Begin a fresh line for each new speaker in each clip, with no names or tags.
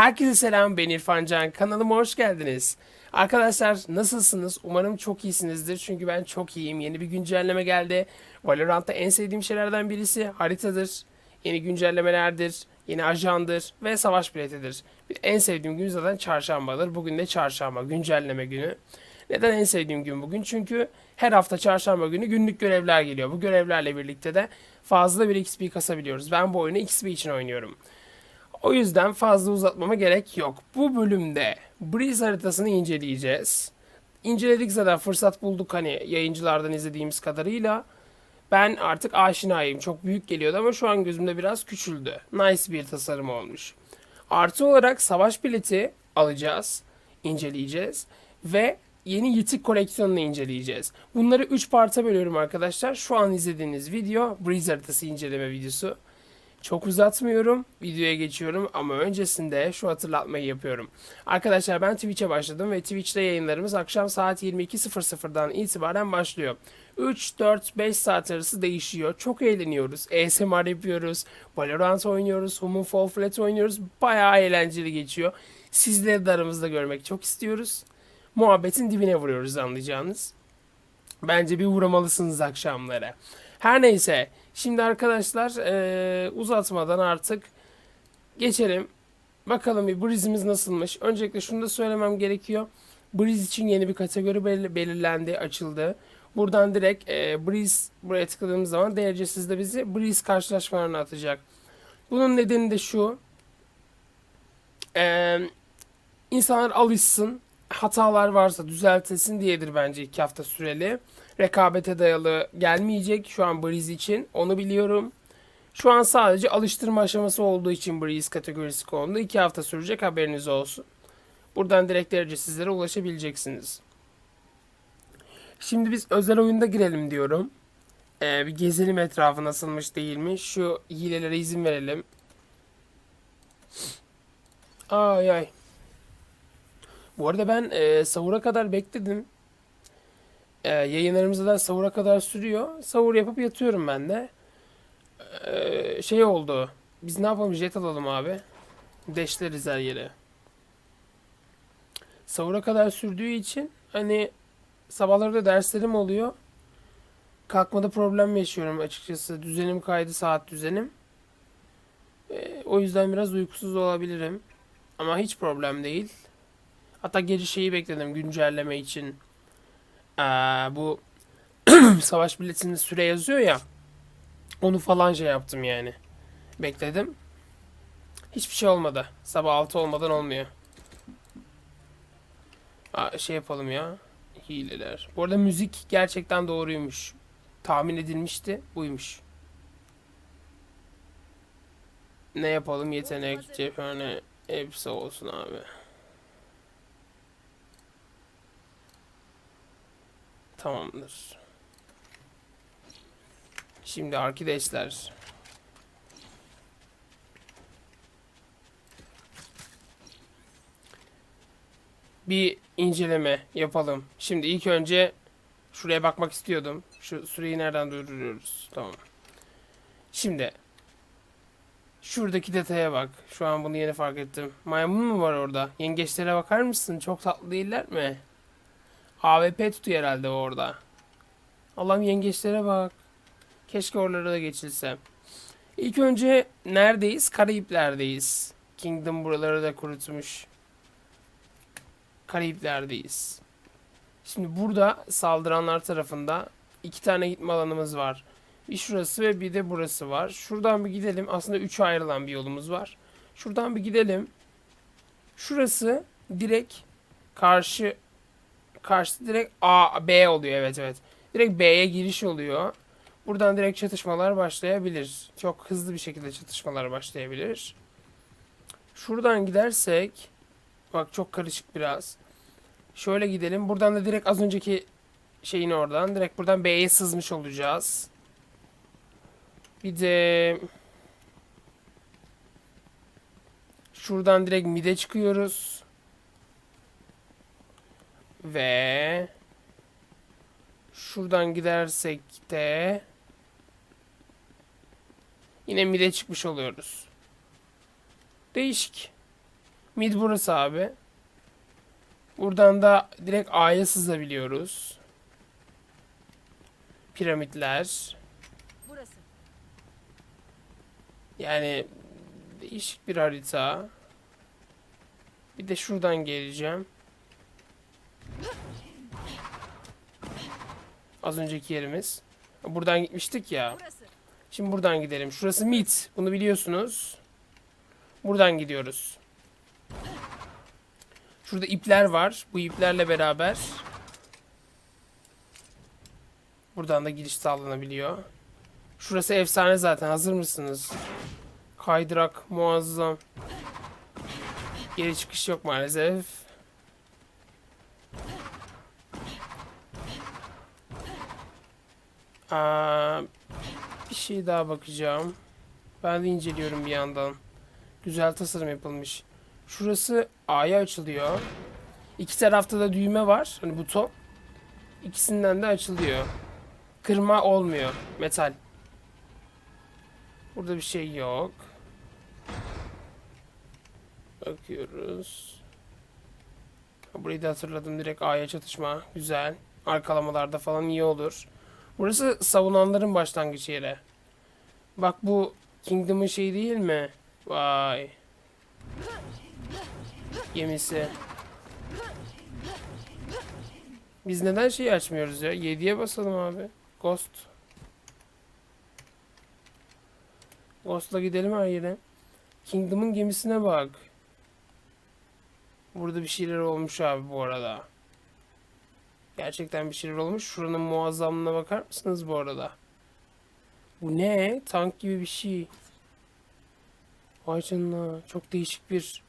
Herkese selam ben İrfan Can. Kanalıma hoş geldiniz. Arkadaşlar nasılsınız? Umarım çok iyisinizdir. Çünkü ben çok iyiyim. Yeni bir güncelleme geldi. Valorant'ta en sevdiğim şeylerden birisi haritadır. Yeni güncellemelerdir. Yeni ajandır ve savaş biletidir. En sevdiğim gün zaten çarşambadır. Bugün de çarşamba güncelleme günü. Neden en sevdiğim gün bugün? Çünkü her hafta çarşamba günü günlük görevler geliyor. Bu görevlerle birlikte de fazla bir XP kasabiliyoruz. Ben bu oyunu XP için oynuyorum. O yüzden fazla uzatmama gerek yok. Bu bölümde Breeze haritasını inceleyeceğiz. İnceledik zaten fırsat bulduk hani yayıncılardan izlediğimiz kadarıyla. Ben artık aşinayım. Çok büyük geliyordu ama şu an gözümde biraz küçüldü. Nice bir tasarım olmuş. Artı olarak savaş bileti alacağız, inceleyeceğiz ve yeni yitik koleksiyonunu inceleyeceğiz. Bunları 3 parta bölüyorum arkadaşlar. Şu an izlediğiniz video Breeze haritası inceleme videosu. Çok uzatmıyorum. Videoya geçiyorum ama öncesinde şu hatırlatmayı yapıyorum. Arkadaşlar ben Twitch'e başladım ve Twitch'te yayınlarımız akşam saat 22.00'dan itibaren başlıyor. 3, 4, 5 saat arası değişiyor. Çok eğleniyoruz. ASMR yapıyoruz. Valorant oynuyoruz. Human Fall Flat oynuyoruz. Bayağı eğlenceli geçiyor. Sizleri de aramızda görmek çok istiyoruz. Muhabbetin dibine vuruyoruz anlayacağınız. Bence bir uğramalısınız akşamlara. Her neyse. Şimdi arkadaşlar eee, uzatmadan artık geçelim. Bakalım bir Breeze'imiz nasılmış. Öncelikle şunu da söylemem gerekiyor. Breeze için yeni bir kategori belir- belirlendi, açıldı. Buradan direkt eee Breeze buraya tıkladığımız zaman derecesiz de bizi Breeze karşılaşmalarına atacak. Bunun nedeni de şu. Eee insanlar alışsın. Hatalar varsa düzeltilsin diyedir bence iki hafta süreli. Rekabete dayalı gelmeyecek şu an Breeze için. Onu biliyorum. Şu an sadece alıştırma aşaması olduğu için Breeze kategorisi kondu. İki hafta sürecek haberiniz olsun. Buradan direkt derecesizlere ulaşabileceksiniz. Şimdi biz özel oyunda girelim diyorum. Ee, bir gezelim etrafı nasılmış değil mi? Şu hilelere izin verelim. Ay ay. Bu arada ben e, sahura kadar bekledim. E, yayınlarımız sahura kadar sürüyor. Sahur yapıp yatıyorum ben de. E, şey oldu. Biz ne yapalım? Jet alalım abi. Deşleriz her yere. Sahura kadar sürdüğü için hani sabahları da derslerim oluyor. Kalkmada problem yaşıyorum açıkçası. Düzenim kaydı saat düzenim. E, o yüzden biraz uykusuz olabilirim. Ama hiç problem değil. Hatta gece şeyi bekledim güncelleme için. Ee, bu savaş biletinde süre yazıyor ya. Onu falan şey yaptım yani. Bekledim. Hiçbir şey olmadı. Sabah 6 olmadan olmuyor. Aa, şey yapalım ya. Hileler. Bu arada müzik gerçekten doğruymuş. Tahmin edilmişti. Buymuş. Ne yapalım? Yetenek, cephane hepsi olsun abi. Tamamdır. Şimdi arkadaşlar. Bir inceleme yapalım. Şimdi ilk önce şuraya bakmak istiyordum. Şu süreyi nereden durduruyoruz? Tamam. Şimdi şuradaki detaya bak. Şu an bunu yeni fark ettim. Maymun mu var orada? Yengeçlere bakar mısın? Çok tatlı değiller mi? AWP tutuyor herhalde orada. Allah'ım yengeçlere bak. Keşke oralara da geçilse. İlk önce neredeyiz? Karayipler'deyiz. Kingdom buraları da kurutmuş. Karayipler'deyiz. Şimdi burada saldıranlar tarafında iki tane gitme alanımız var. Bir şurası ve bir de burası var. Şuradan bir gidelim. Aslında üçe ayrılan bir yolumuz var. Şuradan bir gidelim. Şurası direkt karşı karşısı direkt A, B oluyor evet evet. Direkt B'ye giriş oluyor. Buradan direkt çatışmalar başlayabilir. Çok hızlı bir şekilde çatışmalar başlayabilir. Şuradan gidersek bak çok karışık biraz. Şöyle gidelim. Buradan da direkt az önceki şeyin oradan direkt buradan B'ye sızmış olacağız. Bir de şuradan direkt mid'e çıkıyoruz. Ve şuradan gidersek de yine mid'e çıkmış oluyoruz. Değişik. Mid burası abi. Buradan da direkt A'ya sızabiliyoruz. Piramitler.
Burası.
Yani değişik bir harita. Bir de şuradan geleceğim. Az önceki yerimiz. Buradan gitmiştik ya.
Burası.
Şimdi buradan gidelim. Şurası mid. Bunu biliyorsunuz. Buradan gidiyoruz. Şurada ipler var. Bu iplerle beraber buradan da giriş sağlanabiliyor. Şurası efsane zaten. Hazır mısınız? Kaydırak muazzam. Geri çıkış yok maalesef. Aa, bir şey daha bakacağım. Ben de inceliyorum bir yandan. Güzel tasarım yapılmış. Şurası A'ya açılıyor. İki tarafta da düğme var. Hani buton. İkisinden de açılıyor. Kırma olmuyor. Metal. Burada bir şey yok. Bakıyoruz. Burayı da hatırladım. Direkt A'ya çatışma. Güzel. Arkalamalarda falan iyi olur. Burası savunanların başlangıç yeri. Bak bu Kingdom'un şey değil mi? Vay. Gemisi. Biz neden şeyi açmıyoruz ya? 7'ye basalım abi. Ghost. Ghost'la gidelim her yere. Kingdom'un gemisine bak. Burada bir şeyler olmuş abi bu arada. Gerçekten bir şeyler olmuş. Şuranın muazzamlığına bakar mısınız bu arada? Bu ne? Tank gibi bir şey. Vay canına. Çok değişik bir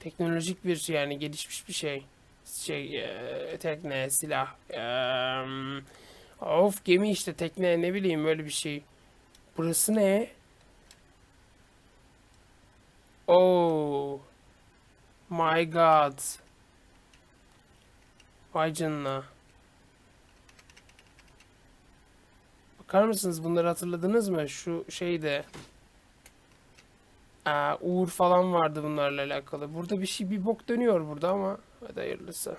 teknolojik bir yani gelişmiş bir şey. Şey eee, tekne, silah. Eee, of gemi işte tekne ne bileyim böyle bir şey. Burası ne? Oh. My God. Vay canına. Bakar mısınız bunları hatırladınız mı? Şu şeyde. Aa, Uğur falan vardı bunlarla alakalı. Burada bir şey bir bok dönüyor burada ama hadi hayırlısı.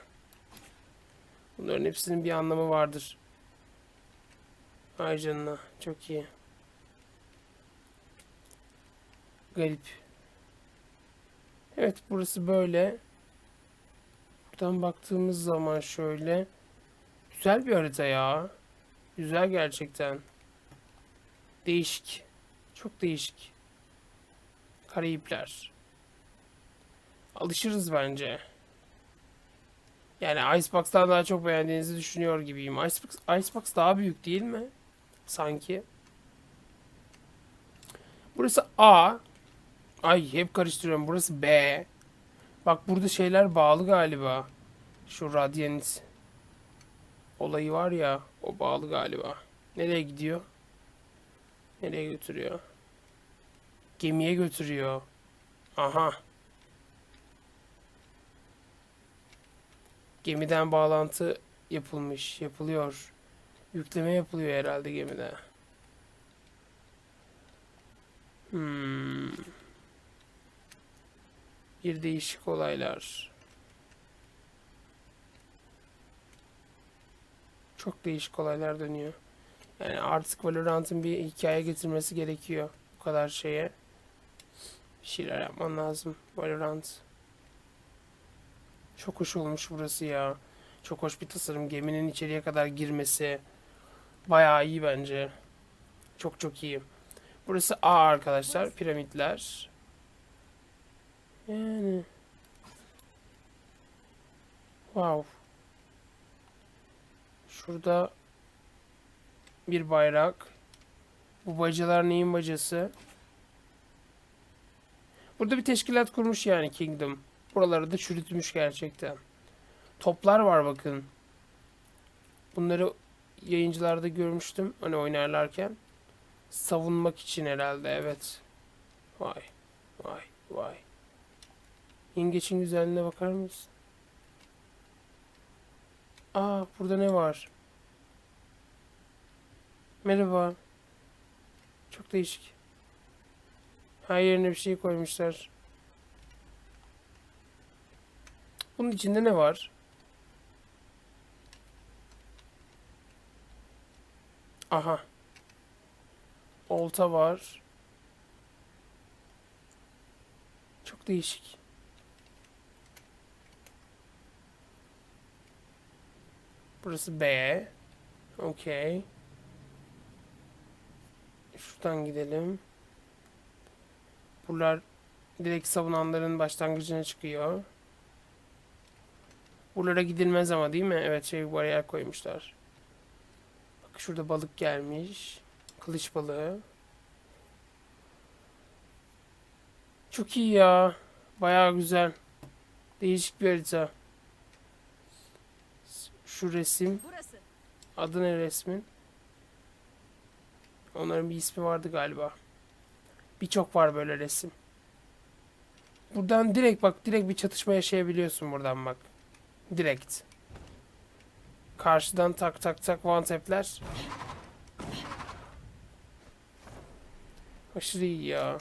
Bunların hepsinin bir anlamı vardır. Ay canına çok iyi. Garip. Evet burası böyle. Buradan baktığımız zaman şöyle. Güzel bir harita ya. Güzel gerçekten. Değişik. Çok değişik. Karayipler. Alışırız bence. Yani Icebox'tan daha çok beğendiğinizi düşünüyor gibiyim. Icebox, Icebox daha büyük değil mi? Sanki. Burası A. Ay hep karıştırıyorum. Burası B. Bak burada şeyler bağlı galiba. Şu Radiant olayı var ya. O bağlı galiba. Nereye gidiyor? Nereye götürüyor? Gemiye götürüyor. Aha. Gemiden bağlantı yapılmış. Yapılıyor. Yükleme yapılıyor herhalde gemide. Hmm. Bir değişik olaylar. Çok değişik olaylar dönüyor. Yani artık Valorant'ın bir hikaye getirmesi gerekiyor. Bu kadar şeye. Bir şeyler yapman lazım. Valorant. Çok hoş olmuş burası ya. Çok hoş bir tasarım. Geminin içeriye kadar girmesi. Bayağı iyi bence. Çok çok iyi. Burası A arkadaşlar. Piramitler. Yani. Wow. Şurada bir bayrak. Bu bacalar neyin bacası? Burada bir teşkilat kurmuş yani Kingdom. Buraları da çürütmüş gerçekten. Toplar var bakın. Bunları yayıncılarda görmüştüm hani oynarlarken. Savunmak için herhalde evet. Vay vay vay. Yengeçin güzelliğine bakar mısın? Aa burada ne var? Merhaba. Çok değişik. Her yerine bir şey koymuşlar. Bunun içinde ne var? Aha. Olta var. Çok değişik. Burası B. Okey. Şuradan gidelim. Buralar direkt savunanların başlangıcına çıkıyor. Buralara gidilmez ama değil mi? Evet şey bariyer koymuşlar. Bak şurada balık gelmiş. Kılıç balığı. Çok iyi ya. Bayağı güzel. Değişik bir harita. Şu resim.
Burası.
Adı ne resmin? Onların bir ismi vardı galiba. Birçok var böyle resim. Buradan direkt bak direkt bir çatışma yaşayabiliyorsun buradan bak. Direkt. Karşıdan tak tak tak one tap'ler. Aşırı iyi ya.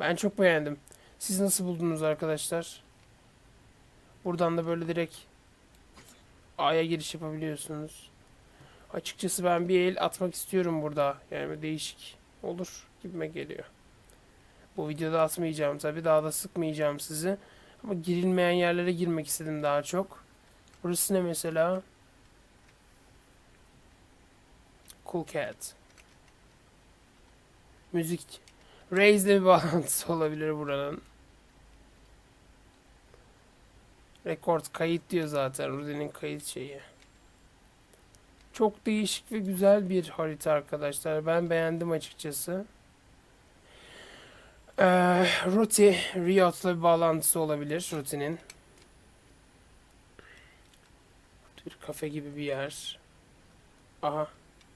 Ben çok beğendim. Siz nasıl buldunuz arkadaşlar? Buradan da böyle direkt A'ya giriş yapabiliyorsunuz. Açıkçası ben bir el atmak istiyorum burada. Yani değişik olur gibime geliyor. Bu videoda atmayacağım tabi. Daha da sıkmayacağım sizi. Ama girilmeyen yerlere girmek istedim daha çok. Burası ne mesela? Cool Cat. Müzik. Raze'le bir bağlantısı olabilir buranın. Rekord kayıt diyor zaten. Rudy'nin kayıt şeyi. Çok değişik ve güzel bir harita arkadaşlar. Ben beğendim açıkçası. Ee, Ruti, Riot'la bir bağlantısı olabilir Ruti'nin. Bir kafe gibi bir yer. Aha.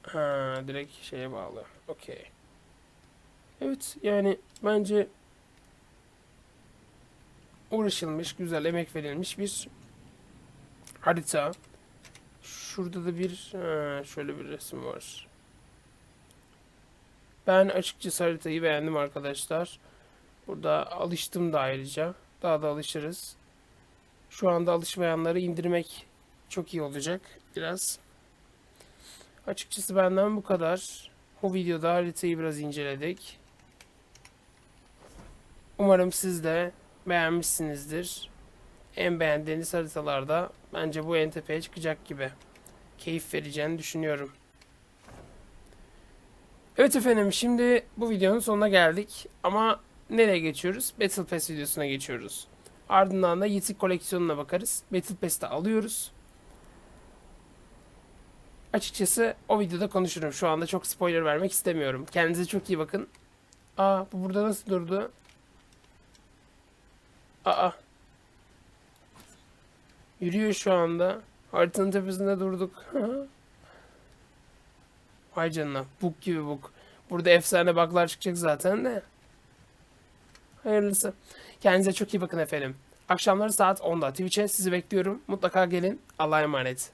Ha, direkt şeye bağlı. Okey. Evet yani bence uğraşılmış, güzel emek verilmiş bir harita. Şurada da bir ha, şöyle bir resim var. Ben açıkçası haritayı beğendim arkadaşlar. Burada alıştım da ayrıca. Daha da alışırız. Şu anda alışmayanları indirmek çok iyi olacak biraz. Açıkçası benden bu kadar. Bu videoda haritayı biraz inceledik. Umarım siz de beğenmişsinizdir. En beğendiğiniz haritalarda bence bu en tepeye çıkacak gibi. Keyif vereceğini düşünüyorum. Evet efendim şimdi bu videonun sonuna geldik. Ama nereye geçiyoruz? Battle Pass videosuna geçiyoruz. Ardından da Yitik koleksiyonuna bakarız. Battle Pass'te alıyoruz. Açıkçası o videoda konuşurum. Şu anda çok spoiler vermek istemiyorum. Kendinize çok iyi bakın. Aa bu burada nasıl durdu? Aa. Yürüyor şu anda. Haritanın tepesinde durduk. Vay canına. Bug gibi bug. Burada efsane bug'lar çıkacak zaten de. Hayırlısı. Kendinize çok iyi bakın efendim. Akşamları saat 10'da Twitch'e sizi bekliyorum. Mutlaka gelin. Allah'a emanet.